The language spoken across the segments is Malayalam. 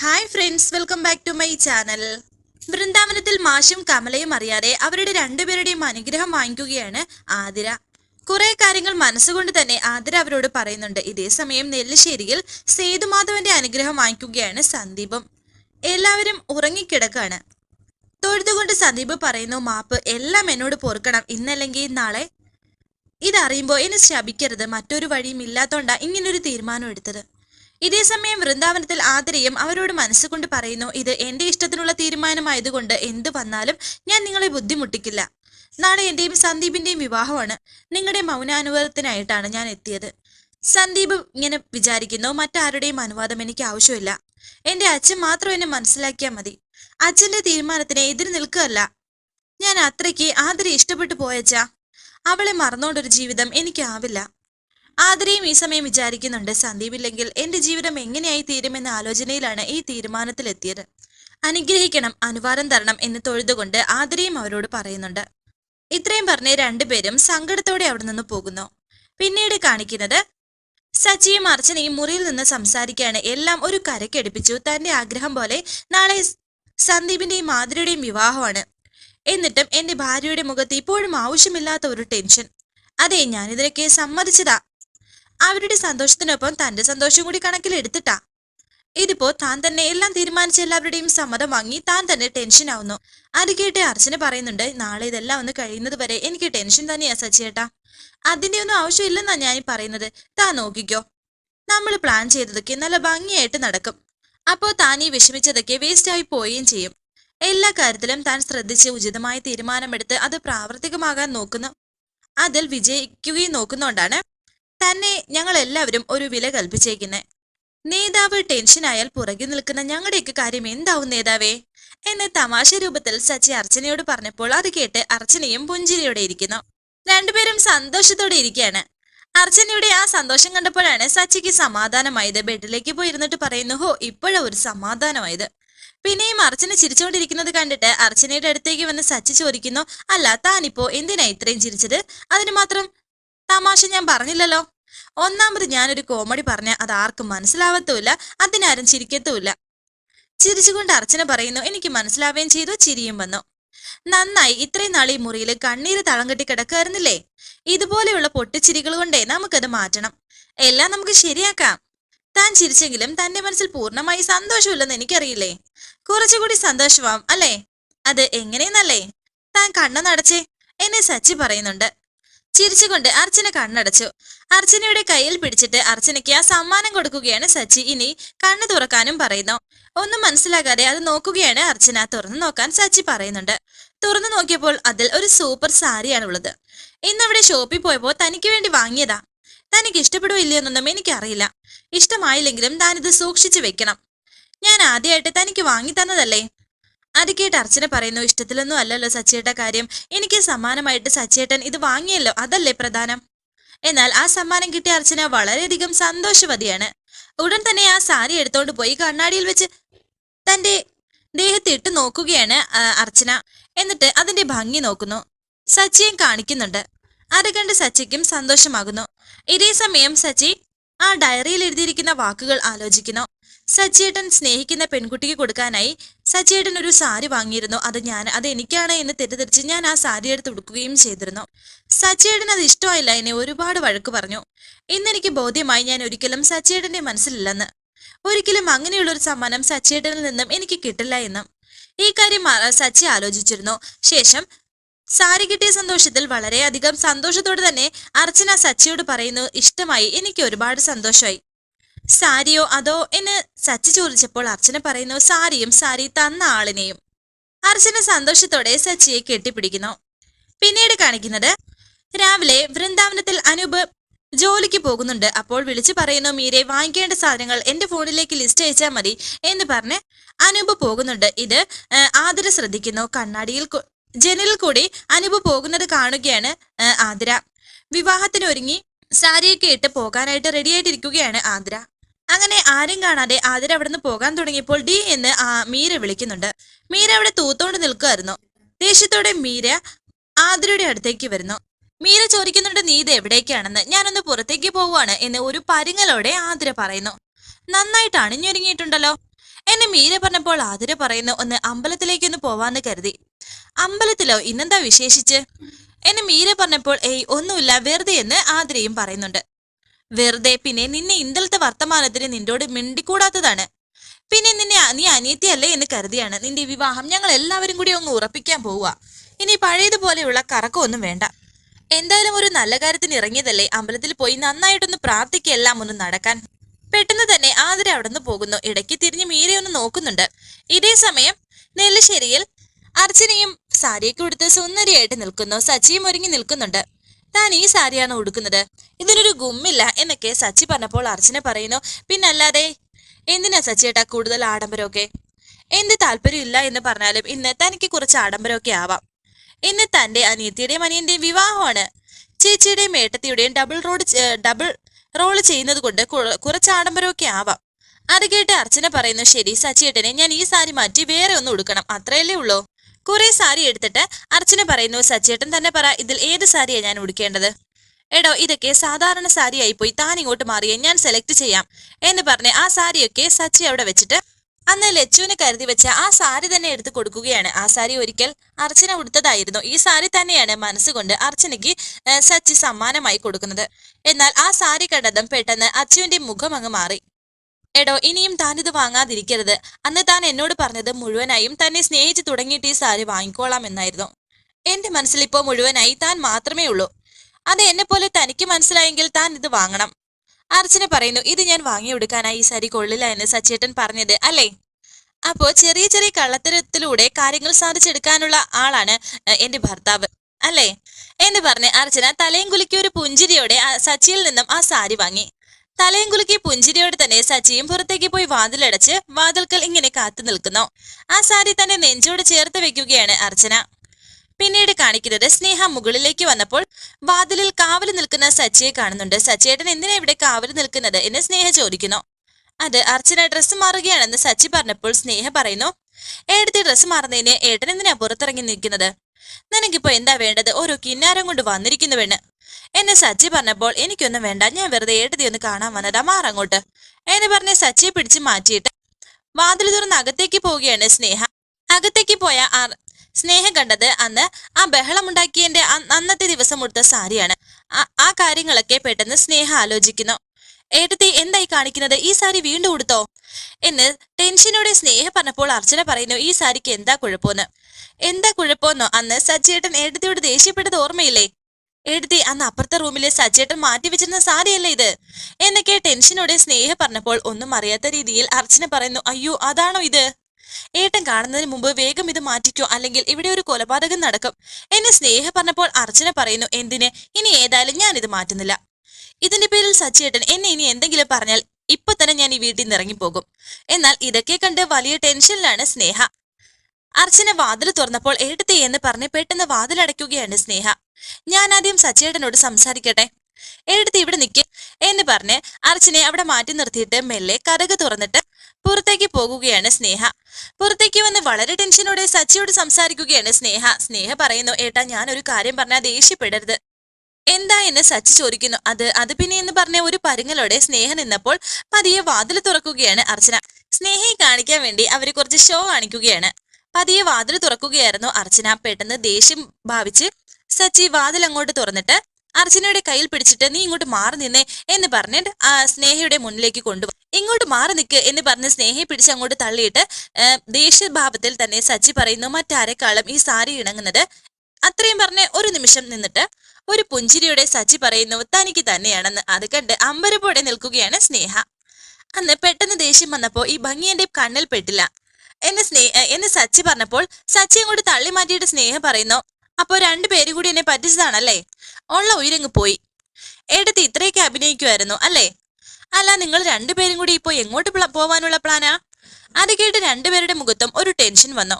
Hi friends welcome back to my channel വൃന്ദാവനത്തിൽ മാഷും കമലയും അറിയാതെ അവരുടെ രണ്ടുപേരുടെയും അനുഗ്രഹം വാങ്ങിക്കുകയാണ് ആതിര. കുറെ കാര്യങ്ങൾ മനസ്സുകൊണ്ട് തന്നെ ആതിര അവരോട് പറയുന്നുണ്ട്. ഇതേസമയം നെല്ലിശ്ശേരിയിൽ സേതുമാധവന്റെ അനുഗ്രഹം വാങ്ങിക്കുകയാണ് സന്ദീപും. എല്ലാവരും ഉറങ്ങിക്കിടക്കാണ്. തൊഴുതുകൊണ്ട് സന്ദീപ് പറയുന്നു മാപ്പ് എല്ലാം എന്നോട് പൊറുക്കണം. ഇന്നല്ലെങ്കിൽ നാളെ? ഇതറിയുമ്പോൾ എന്നെ ശപിക്കരുത്. മറ്റൊരു വഴിയും ഇല്ലാത്തോണ്ടാ ഇങ്ങനൊരു തീരുമാനം എടുത്തത്. ഇതേസമയം വൃന്ദാവനത്തിൽ ആതിരയും അവരോട് മനസ്സുകൊണ്ട് പറയുന്നു ഇത് എന്റെ ഇഷ്ടത്തിനുള്ള തീരുമാനമായതുകൊണ്ട് എന്ത് വന്നാലും ഞാൻ നിങ്ങളെ ബുദ്ധിമുട്ടിക്കില്ല. നാളെ എന്റെയും സന്ദീപിന്റെയും വിവാഹമാണ്. നിങ്ങളുടെ മൗനാനുവാദത്തിനായിട്ടാണ് ഞാൻ എത്തിയത്. സന്ദീപ് ഇങ്ങനെ വിചാരിക്കുന്നു മറ്റാരുടെയും അനുവാദം എനിക്ക് ആവശ്യമില്ല. എന്റെ അച്ഛൻ മാത്രം എന്നെ മനസ്സിലാക്കിയാൽ മതി. അച്ഛന്റെ തീരുമാനത്തിന് എതിര് നിൽക്കുകയല്ല. ഞാൻ അത്രയ്ക്ക് ആതിര ഇഷ്ടപ്പെട്ടു പോയച്ചാ. അവളെ മറന്നോണ്ടൊരു ജീവിതം എനിക്കാവില്ല. ആതിരയും ഈ സമയം വിചാരിക്കുന്നുണ്ട് സന്ദീപില്ലെങ്കിൽ എന്റെ ജീവിതം എങ്ങനെയായി തീരുമെന്ന ആലോചനയിലാണ് ഈ തീരുമാനത്തിലെത്തിയത്. അനുഗ്രഹിക്കണം അനുവാദം തരണം എന്ന് തൊഴുതുകൊണ്ട് ആതിരയും അവരോട് പറയുന്നുണ്ട്. ഇത്രയും പറഞ്ഞ് രണ്ടുപേരും സങ്കടത്തോടെ അവിടെ നിന്ന് പോകുന്നു. പിന്നീട് കാണിക്കുന്നത് സച്ചിയും അർച്ചനയും മുറിയിൽ നിന്ന് സംസാരിക്കുകയാണ് എല്ലാം ഒരു കരക്കടുപ്പിച്ചു തന്റെ ആഗ്രഹം പോലെ നാളെ സന്ദീപിന്റെയും മാതിരയുടെയും വിവാഹമാണ്. എന്നിട്ടും എന്റെ ഭാര്യയുടെ മുഖത്ത് ഇപ്പോഴും ആവശ്യമില്ലാത്ത ഒരു ടെൻഷൻ. അതെ ഞാനിതിനൊക്കെ സമ്മതിച്ചതാ. അവരുടെ സന്തോഷത്തിനൊപ്പം തന്റെ സന്തോഷം കൂടി കണക്കിലെടുത്തിട്ടാ. ഇതിപ്പോ താൻ തന്നെ എല്ലാം തീരുമാനിച്ച എല്ലാവരുടെയും സമ്മതം വാങ്ങി താൻ തന്നെ ടെൻഷൻ ആവുന്നു. അത് കേട്ട് അർച്ചന പറയുന്നുണ്ട് നാളെ ഇതെല്ലാം ഒന്ന് കഴിയുന്നത് വരെ എനിക്ക് ടെൻഷൻ തന്നെയാ സച്ചിയേട്ടാ അതിന്റെ ഒന്നും ആവശ്യമില്ലെന്നാ ഞാൻ പറയുന്നത്. താൻ നോക്കിക്കോ. നമ്മൾ പ്ലാൻ ചെയ്തതൊക്കെ നല്ല ഭംഗിയായിട്ട് നടക്കും. അപ്പോ താൻ ഈ വിഷമിച്ചതൊക്കെ വേസ്റ്റ് ആയി പോവുകയും ചെയ്യും. എല്ലാ കാര്യത്തിലും താൻ ശ്രദ്ധിച്ച് ഉചിതമായ തീരുമാനമെടുത്ത് അത് പ്രാവർത്തികമാകാൻ നോക്കുന്നു. അതിൽ വിജയിക്കുകയും നോക്കുന്നോണ്ടാണ് തന്നെ ഞങ്ങൾ എല്ലാവരും ഒരു വില കൽപ്പിച്ചേക്കുന്നെ. നേതാവ് ആയാൽ പുറകിൽ നിൽക്കുന്ന ഞങ്ങളുടെയൊക്കെ കാര്യം എന്താവും നേതാവേ? എന്ന് തമാശ രൂപത്തിൽ സച്ചി അർച്ചനയോട് പറഞ്ഞപ്പോൾ അത് കേട്ട് അർച്ചനയും പുഞ്ചിരിയോടെ ഇരിക്കുന്നു. രണ്ടുപേരും സന്തോഷത്തോടെ ഇരിക്കുകയാണ്. അർച്ചനയുടെ ആ സന്തോഷം കണ്ടപ്പോഴാണ് സച്ചിക്ക് സമാധാനമായത്. ബെഡിലേക്ക് പോയി ഇരുന്നിട്ട് പറയുന്നു ഹോ ഇപ്പോഴാ ഒരു സമാധാനമായത്. പിന്നെയും അർച്ചന ചിരിച്ചുകൊണ്ടിരിക്കുന്നത് കണ്ടിട്ട് അർച്ചനയുടെ അടുത്തേക്ക് വന്ന് സച്ചി ചോദിക്കുന്നു അല്ല താനിപ്പോ എന്തിനാ ഇത്രയും ചിരിച്ചത്? അതിന് മാത്രം തമാശ ഞാൻ പറഞ്ഞില്ലല്ലോ. ഒന്നാമത് ഞാനൊരു കോമഡി പറഞ്ഞ അത് ആർക്കും മനസ്സിലാവത്തുമില്ല അതിനാരും ചിരിക്കത്തുമില്ല. ചിരിച്ചുകൊണ്ട് അർച്ചന പറയുന്നു എനിക്ക് മനസ്സിലാവുകയും ചെയ്തു ചിരിയും വന്നു. നന്നായി ഇത്രയും നാൾ ഈ മുറിയിൽ കണ്ണീര് തളം കെട്ടി കിടക്കായിരുന്നില്ലേ? ഇതുപോലെയുള്ള പൊട്ടിച്ചിരികൾ കൊണ്ടേ നമുക്കത് മാറ്റണം. എല്ലാം നമുക്ക് ശരിയാക്കാം. താൻ ചിരിച്ചെങ്കിലും തന്റെ മനസ്സിൽ പൂർണമായി സന്തോഷമില്ലെന്ന് എനിക്കറിയില്ലേ? കുറച്ചുകൂടി സന്തോഷമാവും അല്ലേ? അത് എങ്ങനെയെന്നല്ലേ? താൻ കണ്ണു നടച്ചേ എന്നെ സച്ചി പറയുന്നുണ്ട്. ചിരിച്ചുകൊണ്ട് അർച്ചന കണ്ണടച്ചു. അർച്ചനയുടെ കയ്യിൽ പിടിച്ചിട്ട് അർച്ചനയ്ക്ക് ആ സമ്മാനം കൊടുക്കുകയാണ് സച്ചി. ഇനി കണ്ണു തുറക്കാനും പറയുന്നു. ഒന്നും മനസ്സിലാകാതെ അത് നോക്കുകയാണ് അർച്ചന. തുറന്നു നോക്കാൻ സച്ചി പറയുന്നുണ്ട്. തുറന്നു നോക്കിയപ്പോൾ അതിൽ ഒരു സൂപ്പർ സാരിയാണ് ഉള്ളത് ഇന്നവിടെ ഷോപ്പിൽ പോയപ്പോൾ തനിക്ക് വേണ്ടി വാങ്ങിയതാ. തനിക്ക് ഇഷ്ടപ്പെടുവോ ഇല്ലയോന്നൊന്നും എനിക്കറിയില്ല. ഇഷ്ടമായില്ലെങ്കിലും താനിത് സൂക്ഷിച്ചു വെക്കണം. ഞാൻ ആദ്യമായിട്ട് തനിക്ക് വാങ്ങി തന്നതല്ലേ? അത് കേട്ട് അർച്ചന പറയുന്നു ഇഷ്ടത്തിലൊന്നും അല്ലല്ലോ സച്ചിയേട്ട കാര്യം. എനിക്ക് സമ്മാനമായിട്ട് സച്ചിയേട്ടൻ ഇത് വാങ്ങിയല്ലോ. അതല്ലേ പ്രധാനം? എന്നാൽ ആ സമ്മാനം കിട്ടിയ അർച്ചന വളരെയധികം സന്തോഷവതിയാണ്. ഉടൻ തന്നെ ആ സാരി എടുത്തോണ്ട് പോയി കണ്ണാടിയിൽ വെച്ച് തന്റെ ദേഹത്തെ ഇട്ട് നോക്കുകയാണ് അർച്ചന. എന്നിട്ട് അതിന്റെ ഭംഗി നോക്കുന്നു. സച്ചിയും കാണിക്കുന്നുണ്ട്. അത് കണ്ട് സച്ചിക്കും സന്തോഷമാകുന്നു. ഇതേ സമയം സച്ചി ആ ഡയറിയിൽ എഴുതിയിരിക്കുന്ന വാക്കുകൾ ആലോചിക്കുന്നു. സച്ചിയേട്ടൻ സ്നേഹിക്കുന്ന പെൺകുട്ടിക്ക് കൊടുക്കാനായി സച്ചിയേട്ടൻ ഒരു സാരി വാങ്ങിയിരുന്നു. അത് ഞാൻ അത് എനിക്കാണ് എന്ന് തെറ്റിദ്ധരിച്ച് ഞാൻ ആ സാരി എടുത്ത് ഉടുക്കുകയും ചെയ്തിരുന്നു. സച്ചിയേട്ടൻ അത് ഇഷ്ടമായില്ല എന്നെ ഒരുപാട് വഴക്ക് പറഞ്ഞു. ഇന്നെനിക്ക് ബോധ്യമായി ഞാൻ ഒരിക്കലും സച്ചിയേട്ടന്റെ മനസ്സിലില്ലെന്ന്. ഒരിക്കലും അങ്ങനെയുള്ള ഒരു സമ്മാനം സച്ചിയേട്ടനിൽ നിന്നും എനിക്ക് കിട്ടില്ല എന്നും. ഈ കാര്യം സച്ചി ആലോചിച്ചിരുന്നു. ശേഷം സാരി കിട്ടിയ സന്തോഷത്തിൽ വളരെയധികം സന്തോഷത്തോടെ തന്നെ അർച്ചന സച്ചിയോട് പറയുന്നു ഇഷ്ടമായി എനിക്ക് ഒരുപാട് സന്തോഷമായി. സാരിയോ അതോ എന്ന് സച്ചി ചോദിച്ചപ്പോൾ അർച്ചന പറയുന്നു സാരിയും സാരി തന്ന ആളിനെയും. അർച്ചന സന്തോഷത്തോടെ സച്ചിയെ കെട്ടിപ്പിടിക്കുന്നു. പിന്നീട് കാണിക്കുന്നത് രാവിലെ വൃന്ദാവനത്തിൽ അനൂപ് ജോലിക്ക് പോകുന്നുണ്ട്. അപ്പോൾ വിളിച്ചു പറയുന്നു മീരെ വാങ്ങിക്കേണ്ട സാധനങ്ങൾ എന്റെ ഫോണിലേക്ക് ലിസ്റ്റ് അയച്ചാൽ മതി എന്ന് പറഞ്ഞ് അനൂപ് പോകുന്നുണ്ട്. ഇത് ആതിര ശ്രദ്ധിക്കുന്നു. കണ്ണാടിയിൽ ജനലിൽ കൂടി അനൂപ് പോകുന്നത് കാണുകയാണ് ആതിര. വിവാഹത്തിനൊരുങ്ങി സാരിയൊക്കെ ഇട്ട് പോകാനായിട്ട് റെഡിയായിട്ടിരിക്കുകയാണ് ആതിര. അങ്ങനെ ആരും കാണാതെ ആതിര അവിടെ നിന്ന് പോകാൻ തുടങ്ങിയപ്പോൾ ഡി എന്ന് മീര വിളിക്കുന്നുണ്ട്. മീര അവിടെ തൂത്തോണ്ട് നിൽക്കുമായിരുന്നു ദേഷ്യത്തോടെ മീര ആതിരയുടെ അടുത്തേക്ക് വരുന്നു. മീര ചോദിക്കുന്നുണ്ട് നീ ഇത് എവിടേക്കാണെന്ന്? ഞാനൊന്ന് പുറത്തേക്ക് പോവുകയാണ് എന്ന് ഒരു പരിങ്ങലോടെ ആതിര പറയുന്നു. നന്നായിട്ട് അണിഞ്ഞൊരുങ്ങിയിട്ടുണ്ടല്ലോ. എന്നെ മീര പറഞ്ഞപ്പോൾ ആതിര പറയുന്നു ഒന്ന് അമ്പലത്തിലേക്കൊന്ന് പോവാന്ന് കരുതി. അമ്പലത്തിലോ? ഇന്നെന്താ വിശേഷിച്ച്? എന്നെ മീര പറഞ്ഞപ്പോൾ ഏയ് ഒന്നുമില്ല വെറുതെ എന്ന് ആതിരയും പറയുന്നുണ്ട്. വെറുതെ പിന്നെ നിന്നെ ഇന്നലത്തെ വർത്തമാനത്തിന് നിന്നോട് മിണ്ടിക്കൂടാത്തതാണ്. പിന്നെ നിന്നെ നീ അനിയത്തിയല്ലേ എന്ന് കരുതിയാണ്. നിന്റെ വിവാഹം ഞങ്ങൾ എല്ലാവരും കൂടി ഒന്ന് ഉറപ്പിക്കാൻ പോവുക. ഇനി പഴയതുപോലെയുള്ള കറക്കമൊന്നും വേണ്ട. എന്തായാലും ഒരു നല്ല കാര്യത്തിന് ഇറങ്ങിയതല്ലേ. അമ്പലത്തിൽ പോയി നന്നായിട്ടൊന്ന് പ്രാർത്ഥിക്കെല്ലാം ഒന്ന് നടക്കാൻ. പെട്ടെന്ന് തന്നെ ആതിര അവിടെ നിന്ന് പോകുന്നു. ഇടയ്ക്ക് തിരിഞ്ഞ് മീരെ ഒന്ന് നോക്കുന്നുണ്ട്. ഇതേ സമയം നെല്ലിശ്ശേരിയിൽ അർച്ചനയും സാരിയൊക്കെ ഉടുത്ത് സുന്ദരിയായിട്ട് നിൽക്കുന്നു. സച്ചിയും ഒരുങ്ങി നിൽക്കുന്നുണ്ട്. താൻ ഈ സാരിയാണ് ഉടുക്കുന്നത്. ഇതിനൊരു ഗുമ്മില്ല എന്നൊക്കെ സച്ചി പറഞ്ഞപ്പോൾ അർച്ചന പറയുന്നു. പിന്നല്ലാതെ എന്തിനാ സച്ചിയേട്ടാ കൂടുതൽ ആഡംബരമൊക്കെ? എന്ത് താല്പര്യമില്ല എന്ന് പറഞ്ഞാലും ഇന്ന് തനിക്ക് കുറച്ച് ആഡംബരമൊക്കെ ആവാം. ഇന്ന് തന്റെ അനിയത്തിയുടെയും അനിയന്റെയും വിവാഹമാണ്. ചേച്ചിയുടെയും ഏട്ടത്തിയുടെയും ഡബിൾ റോഡ് ഡബിൾ റോൾ ചെയ്യുന്നത് കൊണ്ട് കുറച്ച് ആഡംബരമൊക്കെ ആവാം. അത് കേട്ട് അർച്ചന പറയുന്നു ശരി സച്ചിയേട്ടനെ ഞാൻ ഈ സാരി മാറ്റി വേറെ ഒന്ന് ഉടുക്കണം. അത്രയല്ലേ ഉള്ളൂ. കുറെ സാരി എടുത്തിട്ട് അർച്ചന പറയുന്നു സച്ചേട്ടൻ തന്നെ പറ ഇതിൽ ഏത് സാരിയാ ഞാൻ ഉടുക്കേണ്ടത്? എടോ ഇതൊക്കെ സാധാരണ സാരിയായി പോയി താൻ ഇങ്ങോട്ട് മാറിയേ ഞാൻ സെലക്ട് ചെയ്യാം എന്ന് പറഞ്ഞ് ആ സാരിയൊക്കെ സച്ചി അവിടെ വെച്ചിട്ട് അന്ന് ലച്ചുവിന് കരുതി വെച്ച ആ സാരി തന്നെ എടുത്ത് കൊടുക്കുകയാണ്. ആ സാരി ഒരിക്കൽ അർച്ചന ഉടുത്തതായിരുന്നു. ഈ സാരി തന്നെയാണ് മനസ്സുകൊണ്ട് അർച്ചനയ്ക്ക് സച്ചി സമ്മാനമായി കൊടുക്കുന്നത്. എന്നാൽ ആ സാരി കണ്ടതും പെട്ടെന്ന് അച്ചുവിന്റെ മുഖം അങ്ങ് മാറി. എടോ ഇനിയും താൻ ഇത് വാങ്ങാതിരിക്കരുത്. അന്ന് താൻ എന്നോട് പറഞ്ഞത് മുഴുവനായും തന്നെ സ്നേഹിച്ചു തുടങ്ങിയിട്ട് ഈ സാരി വാങ്ങിക്കോളാം എന്നായിരുന്നു. എന്റെ മനസ്സിൽ ഇപ്പോ മുഴുവനായി താൻ മാത്രമേ ഉള്ളൂ. അത് എന്നെ പോലെ തനിക്ക് മനസ്സിലായെങ്കിൽ താൻ ഇത് വാങ്ങണം. അർച്ചന പറയുന്നു ഇത് ഞാൻ വാങ്ങിയെടുക്കാനായി ഈ സാരി കൊള്ളില്ല എന്ന് സച്ചേട്ടൻ പറഞ്ഞത് അല്ലേ? അപ്പോ ചെറിയ ചെറിയ കള്ളത്തരത്തിലൂടെ കാര്യങ്ങൾ സാധിച്ചെടുക്കാനുള്ള ആളാണ് എന്റെ ഭർത്താവ് അല്ലേ? എന്ന് പറഞ്ഞ് അർച്ചന തലയും കുലുക്കിയ ഒരു പുഞ്ചിരിയോടെ സച്ചിയിൽ നിന്നും ആ സാരി വാങ്ങി. തലയും കുലുക്കി പുഞ്ചിരിയോട് തന്നെ സച്ചിയും പുറത്തേക്ക് പോയി വാതിലടച്ച് വാതിൽക്കൽ ഇങ്ങനെ കാത്തു നിൽക്കുന്നു. ആ സാരി തന്നെ നെഞ്ചോട് ചേർത്ത് വെക്കുകയാണ് അർച്ചന. പിന്നീട് കാണിക്കുന്നത് സ്നേഹ മുകളിലേക്ക് വന്നപ്പോൾ വാതിലിൽ കാവൽ നിൽക്കുന്ന സച്ചിയെ കാണുന്നുണ്ട്. സച്ചിയേട്ടൻ എന്തിനാ ഇവിടെ കാവൽ നിൽക്കുന്നത് എന്ന് സ്നേഹ ചോദിക്കുന്നു. അത് അർച്ചന ഡ്രസ്സ് മാറുകയാണെന്ന് സച്ചി പറഞ്ഞപ്പോൾ സ്നേഹ പറയുന്നു ഏടത്തെ ഡ്രസ്സ് മാറുന്നതിന് ഏട്ടൻ എന്തിനാ പുറത്തിറങ്ങി നിൽക്കുന്നത്? നിനക്കിപ്പോ എന്താ വേണ്ടത്? ഓരോ കിന്നാരം കൊണ്ട് വന്നിരിക്കുന്നുവെന്ന്. എന്നെ സച്ചി പറഞ്ഞപ്പോൾ എനിക്കൊന്നും വേണ്ട. ഞാൻ വെറുതെ ഏട്ടതി ഒന്ന് കാണാൻ വന്നതാ. മാറങ്ങോട്ട് എന്ന് പറഞ്ഞ് സച്ചിയെ പിടിച്ച് മാറ്റിയിട്ട് വാതിൽ തുറന്ന് അകത്തേക്ക് പോവുകയാണ് സ്നേഹ. അകത്തേക്ക് പോയ സ്നേഹം കണ്ടത് അന്ന് ആ ബഹളമുണ്ടാക്കിയതിന്റെ അന്നത്തെ ദിവസം ഉടുത്ത സാരിയാണ്. ആ- കാര്യങ്ങളൊക്കെ പെട്ടെന്ന് സ്നേഹ ആലോചിക്കുന്നു. ഏട്ടത്തി എന്തായി കാണിക്കുന്നത്? ഈ സാരി വീണ്ടും ഉടുത്തോ? എന്ന് ടെൻഷനോടെ സ്നേഹ പറഞ്ഞപ്പോൾ അർച്ചന പറയുന്നു ഈ സാരിക്ക് എന്താ കുഴപ്പമെന്ന്? എന്താ കുഴപ്പമെന്നോ? അന്ന് സച്ചിയേട്ടൻ ഏട്ടത്തിയോട് ദേഷ്യപ്പെട്ടത് ഓർമ്മയില്ലേ? എഴുതി അന്ന് അപ്പുറത്തെ റൂമിലെ സച്ചേട്ടൻ മാറ്റി വെച്ചിരുന്ന സാരിയല്ലേ ഇത്? എന്നൊക്കെ ടെൻഷനോടെ സ്നേഹ പറഞ്ഞപ്പോൾ ഒന്നും അറിയാത്ത രീതിയിൽ അർച്ചന പറയുന്നു അയ്യോ അതാണോ ഇത്? ഏട്ടൻ കാണുന്നതിന് മുമ്പ് വേഗം ഇത് മാറ്റിക്കോ അല്ലെങ്കിൽ ഇവിടെ ഒരു കൊലപാതകം നടക്കും. എന്നെ സ്നേഹ പറഞ്ഞപ്പോൾ അർച്ചന പറയുന്നു എന്തിന്? ഇനി ഏതായാലും ഞാൻ ഇത് മാറ്റുന്നില്ല. ഇതിന്റെ പേരിൽ സച്ചേട്ടൻ എന്നെ ഇനി എന്തെങ്കിലും പറഞ്ഞാൽ ഇപ്പൊ തന്നെ ഞാൻ ഈ വീട്ടിൽ നിന്ന് ഇറങ്ങിപ്പോകും. എന്നാൽ ഇതൊക്കെ കണ്ട് വലിയ ടെൻഷനിലാണ് സ്നേഹ. അർച്ചന വാതിൽ തുറന്നപ്പോൾ ഏട്ടത്തെ എന്ന് പറഞ്ഞ് പെട്ടെന്ന് വാതിലടയ്ക്കുകയാണ് സ്നേഹ. ഞാൻ ആദ്യം സച്ചേട്ടനോട് സംസാരിക്കട്ടെ. എടുത്ത് ഇവിടെ നിൽക്ക് എന്ന് പറഞ്ഞ് അർച്ചനെ അവിടെ മാറ്റി നിർത്തിയിട്ട് മെല്ലെ കഥക് തുറന്നിട്ട് പുറത്തേക്ക് പോകുകയാണ് സ്നേഹ. പുറത്തേക്ക് വന്ന് വളരെ ടെൻഷനോടെ സച്ചിയോട് സംസാരിക്കുകയാണ് സ്നേഹ. സ്നേഹ പറയുന്നു ഏട്ടാ ഞാൻ ഒരു കാര്യം പറഞ്ഞാൽ ദേഷ്യപ്പെടരുത്. എന്താ എന്ന് സച്ചി ചോദിക്കുന്നു. അത് അത് പിന്നെ എന്ന് പറഞ്ഞ ഒരു പരുങ്ങലോടെ സ്നേഹ നിന്നപ്പോൾ പതിയെ വാതിൽ തുറക്കുകയാണ് അർച്ചന. സ്നേഹയെ കാണിക്കാൻ വേണ്ടി അവർ കുറച്ച് ഷോ കാണിക്കുകയാണ്. പതിയെ വാതിൽ തുറക്കുകയായിരുന്നു അർച്ചന. പെട്ടെന്ന് ദേഷ്യം ഭാവിച്ച് സച്ചി വാതിൽ അങ്ങോട്ട് തുറന്നിട്ട് അർച്ചനയുടെ കയ്യിൽ പിടിച്ചിട്ട് നീ ഇങ്ങോട്ട് മാറി നിന്നേ എന്ന് പറഞ്ഞിട്ട് ആ സ്നേഹയുടെ മുന്നിലേക്ക് കൊണ്ടുപോകും ഇങ്ങോട്ട് മാറി നിൽക്ക് എന്ന് പറഞ്ഞ് സ്നേഹയെ പിടിച്ച് അങ്ങോട്ട് തള്ളിയിട്ട് ദേഷ്യഭാവത്തിൽ തന്നെ സച്ചി പറയുന്നു മറ്റാരെക്കാളും ഈ സാരി ഇണങ്ങുന്നത്? അത്രയും പറഞ്ഞ് ഒരു നിമിഷം നിന്നിട്ട് ഒരു പുഞ്ചിരിയുടെ സച്ചി പറയുന്നു തനിക്ക് തന്നെയാണെന്ന്. അത് കണ്ട് അമ്പരപ്പോടെ നിൽക്കുകയാണ് സ്നേഹ. അന്ന് പെട്ടെന്ന് ദേഷ്യം വന്നപ്പോ ഈ ഭംഗി എന്റെ കണ്ണിൽ പെട്ടില്ല. എന്നെ സ്നേഹ എന്ന് സച്ചി പറഞ്ഞപ്പോൾ സച്ചി അങ്ങോട്ട് തള്ളി മാറ്റിയിട്ട് സ്നേഹ പറയുന്നു അപ്പോ പേര് കൂടി എന്നെ പറ്റിച്ചതാണല്ലേ? ഉള്ള ഉയരങ്ങ് പോയി. എടുത്ത് ഇത്രയൊക്കെ അഭിനയിക്കുമായിരുന്നു അല്ലേ? അല്ല നിങ്ങൾ രണ്ടുപേരും കൂടി ഇപ്പോ എങ്ങോട്ട് പോവാനുള്ള പ്ലാനാ? അത് കേട്ട് രണ്ടുപേരുടെ മുഖത്തും ഒരു ടെൻഷൻ വന്നു.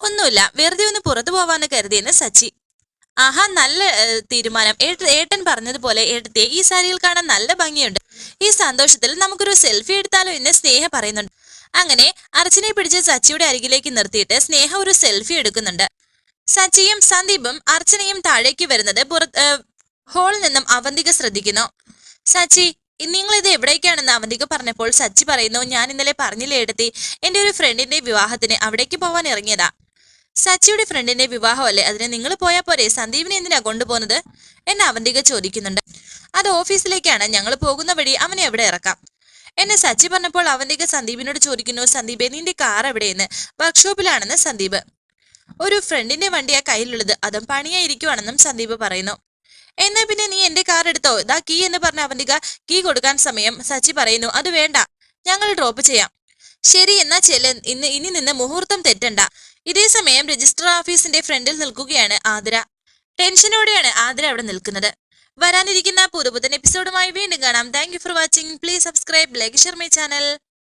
ഒന്നുമില്ല വെറുതെ ഒന്ന് പുറത്തു പോവാന്ന് കരുതിയെന്ന് സച്ചി. ആഹാ നല്ല തീരുമാനം. ഏട്ട- ഏട്ടൻ പറഞ്ഞതുപോലെ ഏട്ടത്തെ ഈ സാരിയിൽ കാണാൻ നല്ല ഭംഗിയുണ്ട്. ഈ സന്തോഷത്തിൽ നമുക്കൊരു സെൽഫി എടുത്താലോ എന്ന് സ്നേഹ പറയുന്നുണ്ട്. അങ്ങനെ അർച്ചനെ പിടിച്ച് സച്ചിയുടെ അരികിലേക്ക് നിർത്തിയിട്ട് സ്നേഹ ഒരു സെൽഫി എടുക്കുന്നുണ്ട്. സച്ചിയും സന്ദീപും അർച്ചനയും താഴേക്ക് വരുന്നത് പുറത്ത് ഹോളിൽ നിന്നും അവന്തിക ശ്രദ്ധിക്കുന്നു. സച്ചി നിങ്ങൾ ഇത് എവിടേക്കാണെന്ന് അവന്തിക പറഞ്ഞപ്പോൾ സച്ചി പറയുന്നു ഞാൻ ഇന്നലെ പറഞ്ഞില്ലേ എടുത്തി എന്റെ ഒരു ഫ്രണ്ടിന്റെ വിവാഹത്തിന് അവിടേക്ക് പോവാൻ ഇറങ്ങിയതാ. സച്ചിയുടെ ഫ്രണ്ടിന്റെ വിവാഹമല്ലേ? അതിന് നിങ്ങൾ പോയാൽ പോരെ? സന്ദീപിനെ എന്തിനാ കൊണ്ടുപോകുന്നത്? എന്നെ അവന്തിക ചോദിക്കുന്നുണ്ട്. അത് ഓഫീസിലേക്കാണ്. ഞങ്ങൾ പോകുന്ന വഴി അവനെ എവിടെ ഇറക്കാം. എന്നെ സച്ചി പറഞ്ഞപ്പോൾ അവന്തിക സന്ദീപിനോട് ചോദിക്കുന്നു സന്ദീപെ നിന്റെ കാർ എവിടെയെന്ന്? വർക്ക്ഷോപ്പിലാണെന്ന് സന്ദീപ്. ഒരു ഫ്രണ്ടിന്റെ വണ്ടിയാ കയ്യിലുള്ളത്. അതും പണിയായിരിക്കുവാണെന്നും സന്ദീപ് പറയുന്നു. എന്നാ പിന്നെ നീ എന്റെ കാർ എടുത്തോ? ഇതാ കീ എന്ന് പറഞ്ഞ അവന്തിക കീ കൊടുക്കാൻ സമയം. സച്ചി പറയുന്നു അത് വേണ്ട. ഞങ്ങൾ ഡ്രോപ്പ് ചെയ്യാം. ശരി എന്നാ ചെല്ല. ഇന്ന് ഇനി നിന്ന് മുഹൂർത്തം തെറ്റണ്ട. ഇതേ സമയം രജിസ്റ്റർ ഓഫീസിന്റെ ഫ്രണ്ടിൽ നിൽക്കുകയാണ് ആതിര. ടെൻഷനോടെയാണ് ആതിര അവിടെ നിൽക്കുന്നത്. വരാനിരിക്കുന്ന പുതുപുതൻ എപ്പിസോഡുമായി വീണ്ടും കാണാം. Thank for watching please subscribe like share my channel